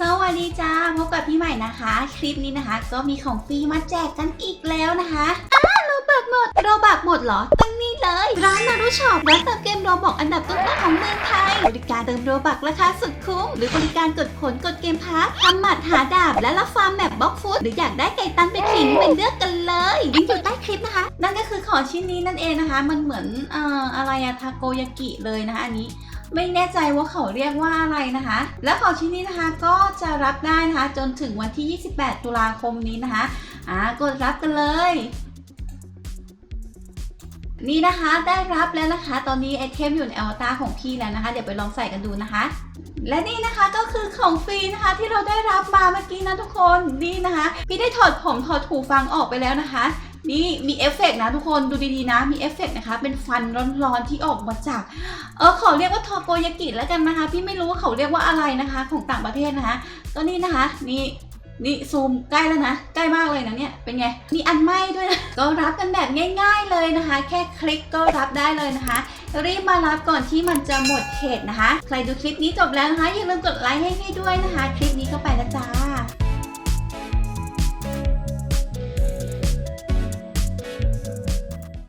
สวัสดีจ้าพบกับพี่ใหม่นะคะ คลิปนี้นะคะ ก็มีของฟรีมาแจกกันอีกแล้วนะคะอ้าโรบักหมดโรบักหมดเหรอตั้งนี่เลย ร้านนารุช็อปร้านเติมเกมโรบอกอันดับต้นๆของเมืองไทยบริการเติมโรบักราคาสุดคุ้ม หรือบริการกดผลกดเกมพาร์ททำหมัดหาดาบ และรับฟาร์มแมปบล็อกฟุตหรืออยากได้ไก่ตันไปขิงไปเลือกกันเลยลิงก์อยู่ใต้คลิปนะคะ นั่นก็คือของชิ้นนี้นั่นเองนะคะ มันเหมือนเอ่ออะไรอะทาโกยากิเลยนะคะอันนี้ ไม่แน่ใจว่าเขาเรียกว่าอะไรนะคะ และของชิ้นนี้นะคะก็จะรับได้นะคะ จนถึงวันที่ 28 ตุลาคมนี้นะคะอ่ากดรับกันเลยนี่นะคะได้รับแล้วนะคะ ตอนนี้ไอเทมอยู่ในอวตารของพี่แล้วนะคะ เดี๋ยวไปลองใส่กันดูนะคะ และนี่นะคะก็คือของฟรีนะคะที่เราได้รับมาเมื่อกี้นะทุกคนนี่นะคะ พี่ได้ถอดผมถอดหูฟังออกไปแล้วนะคะ นี่มีเอฟเฟกต์นะทุกคนดูดีๆนะ มีเอฟเฟกต์นะคะ เป็นฟันร้อนๆที่ออกมาจาก เออขอเรียกว่าทอโกยากิแล้วกันนะคะ พี่ไม่รู้ว่าเขาเรียกว่าอะไรนะคะ ของต่างประเทศนะคะ ก็นี่นะคะ นี่นี่ซูมใกล้แล้วนะ ใกล้มากเลยนะเนี่ย เป็นไงมีอันไหม้ด้วยนะ ก็รับกันแบบง่าย ๆเลยนะคะ แค่คลิกก็รับได้เลยนะคะ รีบมารับก่อนที่มันจะหมดเขตนะคะ ใครดูคลิปนี้จบแล้วนะคะ อย่าลืมกดไลค์ให้ให้ด้วยนะคะ คลิปนี้ก็ไปแล้วจ้า